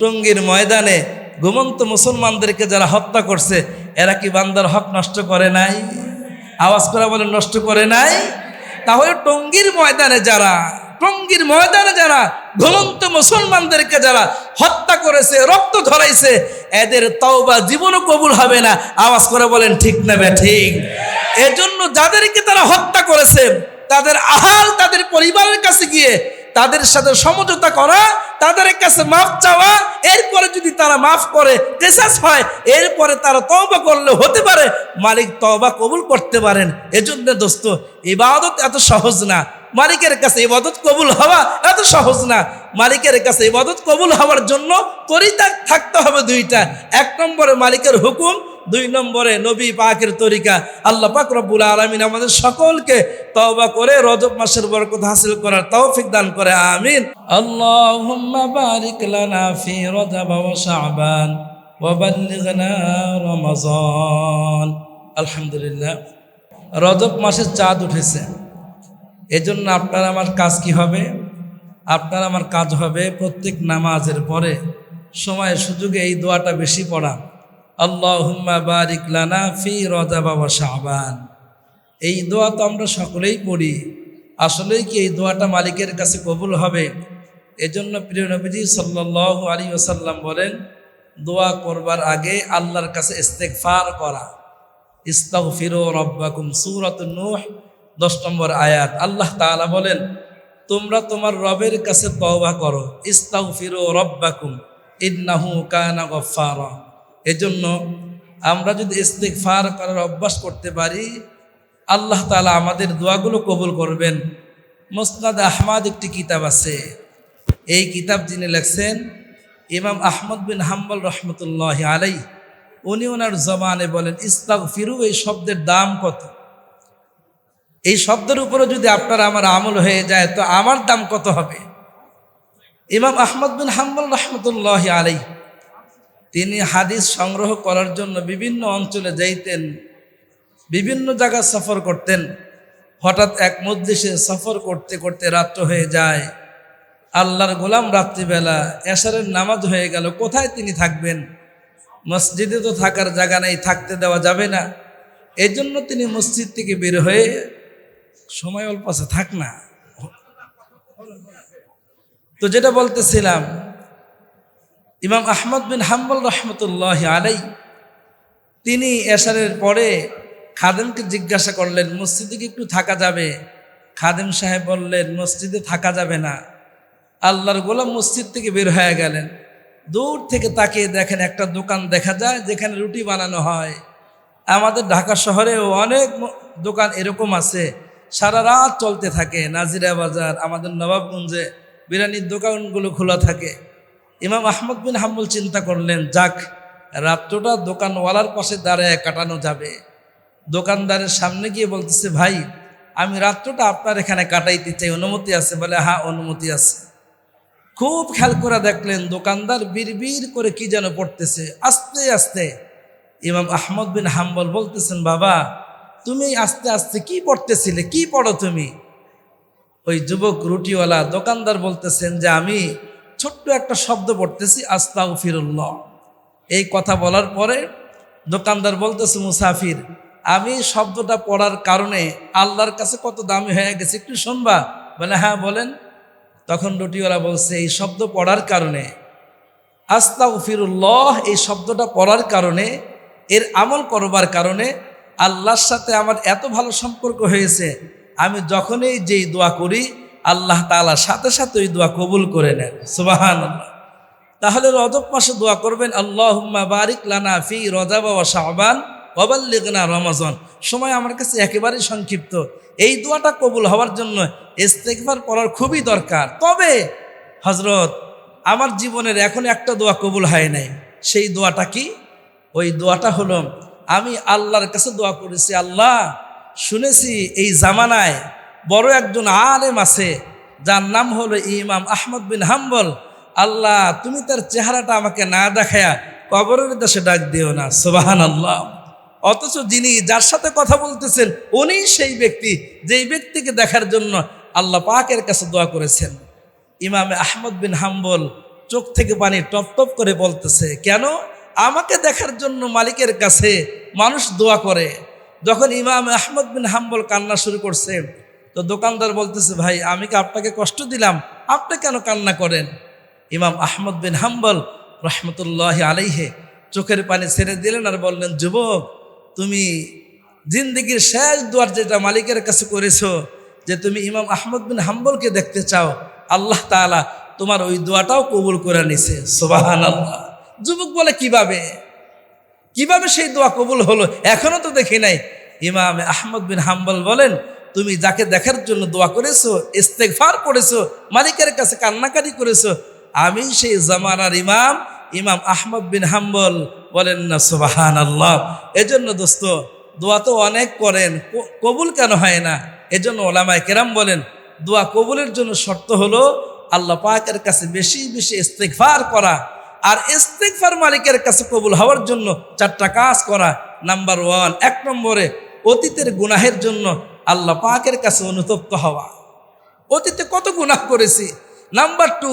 টঙ্গীর ময়দানে ঘুমন্ত মুসলমানদেরকে যারা হত্যা করছে, এরা কি বান্দার হক নষ্ট করে নাই? আওয়াজ করা বলে নষ্ট করে নাই? তাহলে টঙ্গীর ময়দানে যারা, টঙ্গীর ময়দানে যারা ঘুমন্ত মুসলমানদেরকে যারা হত্যা করেছে, রক্ত ধরাইছে, এদের তওবা জীবনও কবুল হবে না। আওয়াজ করে বলেন, ঠিক না ঠিক। এজন্য যাদেরকে তারা হত্যা করেছে, তাদের আহাল তাদের পরিবারের কাছে গিয়ে তাদের সাথে সমঝোতা করা, তাদের কাছে মাফ চাওয়া, এরপরে যদি তারা মাফ করে, কেসাস হয়, এরপরে তারা তওবা করলে হতে পারে, মালিক তওবা কবুল করতে পারেন। এজন্য দোস্ত, ইবাদত এত সহজ না। মালিকের কাছে ইবাদত কবুল হওয়া এত সহজ না। মালিকের কাছে ইবাদত কবুল হওয়ার জন্য তরিতা থাকতে হবে দুইটা। এক নম্বরে মালিকের হুকুম দুই নম্বরে নবী পাকের তরিকা, আল্লাহ পাক রব্বুল আলমিন আমাদের সকলকে তওবা করে রজব মাসের বরকত হাসিল করার তৌফিক দান করে, আমিন। আল্লাহুম্মা বারিক লানা ফি রজব ওয়া শাবান ওয়া বাল্লিগনা রমাজান। আলহামদুলিল্লাহ, রজব মাসের চাঁদ উঠেছে। এজন্য আপনার আমার কাজ কি হবে? আপনার আমার কাজ হবে প্রত্যেক নামাজের পরে সময় সুযোগে এই দোয়াটা বেশি পড়া। আল্লাহুম্মা বারিক লানা ফি রজা বাবা শাহবান এই দোয়া তো আমরা সকলেই পড়ি। আসলেই কি এই দোয়াটা মালিকের কাছে কবুল হবে? এজন্য প্রিয় নবীজি সাল্লাহ আলী ওসাল্লাম বলেন, দোয়া করবার আগে আল্লাহর কাছে ইস্তেকফার করা। ইস্তাহ ফিরো রব্বাকুম সুরত নূহ, দশ নম্বর আয়াত। আল্লাহ তাআলা বলেন, তোমরা তোমার রবের কাছে তওবা করো। ইস্তাহ ফিরো রব্বাকুম, ইন্নাহু কানা গফারা এজন্য আমরা যদি ইস্তেকফার করার অভ্যাস করতে পারি, আল্লাহ তাআলা আমাদের দোয়াগুলো কবুল করবেন। মোসনাদ আহমাদ একটি কিতাব আছে। এই কিতাব যিনি লেখছেন ইমাম আহমদ বিন হাম্বল রহমতুল্লাহ আলাই উনি ওনার জবানে বলেন ইস্তাক ফিরু এই শব্দের দাম কত? এই শব্দের উপরে যদি আপনার আমার আমল হয়ে যায়, তো আমার দাম কত হবে? ইমাম আহমদ বিন হাম্বল রহমতুল্লাহ আলাই তিনি হাদিস সংগ্রহ করার জন্য বিভিন্ন অঞ্চলে যাইতেন, বিভিন্ন জায়গা সফর করতেন। হঠাৎ এক মধ্যে সফর করতে করতে রাত্র হয়ে যায়। আল্লাহর গোলাম রাত্রিবেলা এশারের নামাজ হয়ে গেল, কোথায় তিনি থাকবেন? মসজিদে তো থাকার জায়গা নেই, থাকতে দেওয়া যাবে না। এই জন্য তিনি মসজিদ থেকে বের হয়ে সময় অল্প আছে, থাক না। তো যেটা বলতেছিলাম ইমাম আহমদ বিন হাম্বল রহমতুল্লাহ আলাই, তিনি এশারের পরে খাদেমকে জিজ্ঞাসা করলেন, মসজিদে কি একটু থাকা যাবে? খাদেম সাহেব বললেন, মসজিদে থাকা যাবে না। আল্লাহর গোলাম মসজিদ থেকে বের হয়ে গেলেন। দূর থেকে তাকিয়ে দেখেন একটা দোকান দেখা যায়, যেখানে রুটি বানানো হয়। আমাদের ঢাকা শহরেও অনেক দোকান এরকম আছে। সারা রাত চলতে থাকে। নাজিরা বাজার, আমাদের নবাবগঞ্জে বিরিয়ানির দোকানগুলো খোলা থাকে। ইমাম আহমদ বিন হাম্বুল চিন্তা করলেন, যাক, রাত্রটা দোকানওয়ালার পাশে দাঁড়ায় কাটানো যাবে। দোকানদারের সামনে গিয়ে বলতেছে, ভাই, আমি রাত্রটা আপনার এখানে কাটাইতে চাই, অনুমতি আছে? বলে হ্যাঁ অনুমতি আছে। খুব খেয়াল করে দেখলেন, দোকানদার বিড়বিড় করে কি যেন পড়তেছে। আস্তে আস্তে ইমাম আহমদ বিন হাম্বল বলতেছেন, বাবা, তুমি আস্তে আস্তে কি পড়তেছিলে? কি পড়ো তুমি? ওই যুবক রুটিওয়ালা দোকানদার বলতেছেন যে, আমি ছোট্ট একটা শব্দ পড়তেছি আস্তাউ ফিরুল্লাহ এই কথা বলার পরে দোকানদার বলতেছে, মুসাফির, আমি শব্দটা পড়ার কারণে আল্লাহর কাছে কত দামি হয়ে গেছে, একটু শুনবা? বলে হ্যাঁ বলেন। তখন রুটিওয়ালা বলছে, এই শব্দ পড়ার কারণে আস্তাউ ফিরুল্লাহ এই শব্দটা পড়ার কারণে, এর আমল করবার কারণে আল্লাহর সাথে আমার এত ভালো সম্পর্ক হয়েছে, আমি যখনই যেই দোয়া করি আল্লাহ তাআলা সাথে সাথে ওই দোয়া কবুল করে নেন। সুবাহান তাহলে রজব মাসে দোয়া করবেন আল্লাহ বারিক লানা ফি রজাব ওয়া শাহবান ওবাল্লিগনা রমাজন। সময় আমার কাছে একেবারেই সংক্ষিপ্ত। এই দোয়াটা কবুল হওয়ার জন্য ইস্তেকবার পড়ার খুবই দরকার। তবে হজরত আমার জীবনের এখন একটা দোয়া কবুল হয় নাই। সেই দোয়াটা কি? ওই দোয়াটা হলো, আমি আল্লাহর কাছে দোয়া করেছি, আল্লাহ, শুনেছি এই জামানায় বড় একজন আলেম আছে, যার নাম হলো ইমাম আহমদ বিন হাম্বল। আল্লাহ, তুমি তার চেহারাটা আমাকে না দেখায়া কবরের দেশে ডাক দিও না সোবাহান আল্লাহ অথচ যিনি যার সাথে কথা বলতেছেন উনি সেই ব্যক্তি যেই ব্যক্তিকে দেখার জন্য আল্লাহ পাকের কাছে দোয়া করেছেন। ইমামে আহমদ বিন হাম্বল চোখ থেকে পানি টপ টপ করে বলতেছে, কেন? আমাকে দেখার জন্য মালিকের কাছে মানুষ দোয়া করে। যখন ইমাম আহমদ বিন হাম্বল কান্না শুরু করছে তো দোকানদার বলতেছে, ভাই, আমি কি আপনাকে কষ্ট দিলাম? আপনি কেন কান্না করেন? ইমাম আহমদ বিন হাম্বল রহমতুল্লাহ আলাইহে চোখের পানি ছেড়ে দিলেন আর বললেন, যুবক, তুমি জিন্দিগির শেষ দুয়ার যেটা মালিকের কাছে করেছ, যে তুমি ইমাম আহমদ বিন হাম্বলকে দেখতে চাও, আল্লাহ তাআলা তোমার ওই দোয়াটাও কবুল করে নিছে। সোবাহান আল্লাহ যুবক বলে, কীভাবে? কীভাবে সেই দোয়া কবুল হলো? এখনও তো দেখি নাই। ইমাম আহমদ বিন হাম্বল বলেন তুমি যাকে দেখার জন্য দোয়া করেছ ইস্তেকফার করেছ, মালিকের কাছে কান্নাকারি করেছ, আমি সেই জামানার ইমাম ইমাম আহমদ বিন হাম্বল বলেন না সুবাহান আল্লাহ এজন্য দোস্ত, দোয়া তো অনেক করেন কবুল কেন হয় না? এজন্য ওলামায় কেরাম বলেন, দোয়া কবুলের জন্য শর্ত হলো আল্লাহ পাকের কাছে বেশি বেশি ইস্তেকফার করা, আর ইস্তেকফার মালিকের কাছে কবুল হওয়ার জন্য চারটা কাজ করা। নাম্বার ওয়ান, এক নম্বরে অতীতের গুনাহের জন্য আল্লাহ পাকের কাছে অনুতপ্ত হওয়া। অতীতে কত গুনাহ করেছি? নাম্বার টু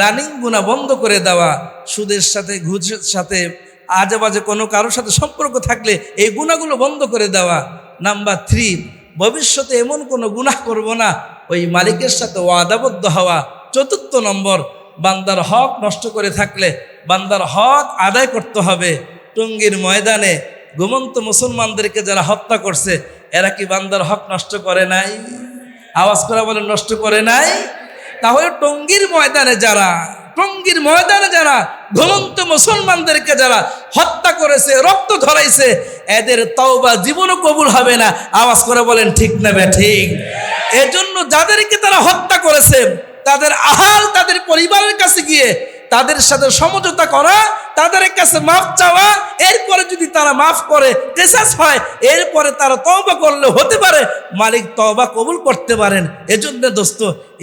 রানিং গুণা বন্ধ করে দেওয়া। সুদের সাথে, ঘুষের সাথে আজে বাজে কোনো কারোর সাথে সম্পর্ক থাকলে এই গুণাগুলো বন্ধ করে দেওয়া। নাম্বার থ্রি ভবিষ্যতে এমন কোনো গুনাহ করব না। ওই মালিকের সাথে ওয়াদাবদ্ধ হওয়া। চতুর্থ নম্বর, বান্দার হক নষ্ট করে থাকলে বান্দার হক আদায় করতে হবে। টঙ্গীর ময়দানে ঘুমন্ত মুসলমানদেরকে যারা হত্যা করছে এরা কি বান্দার হক নষ্ট করে নাই? আওয়াজ করা বলে নষ্ট করে নাই? তাহলে টঙ্গীর ময়দানে যারা, টঙ্গীর ময়দানে যারা ঘুমন্ত মুসলমানদেরকে যারা হত্যা করেছে, রক্ত ধরাইছে, এদের তওবা জীবনও কবুল হবে না। আওয়াজ করে বলেন, ঠিক না বে, ঠিক। এজন্য যাদেরকে তারা হত্যা করেছে, তাদের আহাল তাদের পরিবারের কাছে গিয়ে তাদের সাথে সমঝোতা করা, তাদের কাছে মাফ চাওয়া, এরপরে যদি তারা মাফ করে, কেসাস হয়, এরপরে তারা তওবা করলে হতে পারে, মালিক তওবা কবুল করতে পারেন। এজন্য দোস্ত,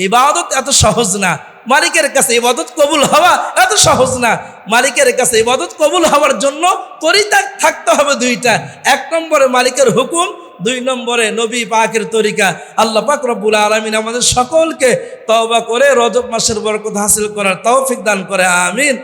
ইবাদত এত সহজ না। মালিকের কাছে ইবাদত কবুল হওয়া এত সহজ না। মালিকের কাছে ইবাদত কবুল হওয়ার জন্য তরিতা থাকতে হবে দুইটা। এক নম্বরে মালিকের হুকুম দুই নম্বরে নবী পাকের তরিকা, আল্লাহ পাক রব্বুল আলমিন আমাদের সকলকে তওবা করে রজব মাসের বরকত হাসিল করার তৌফিক দান করে, আমিন।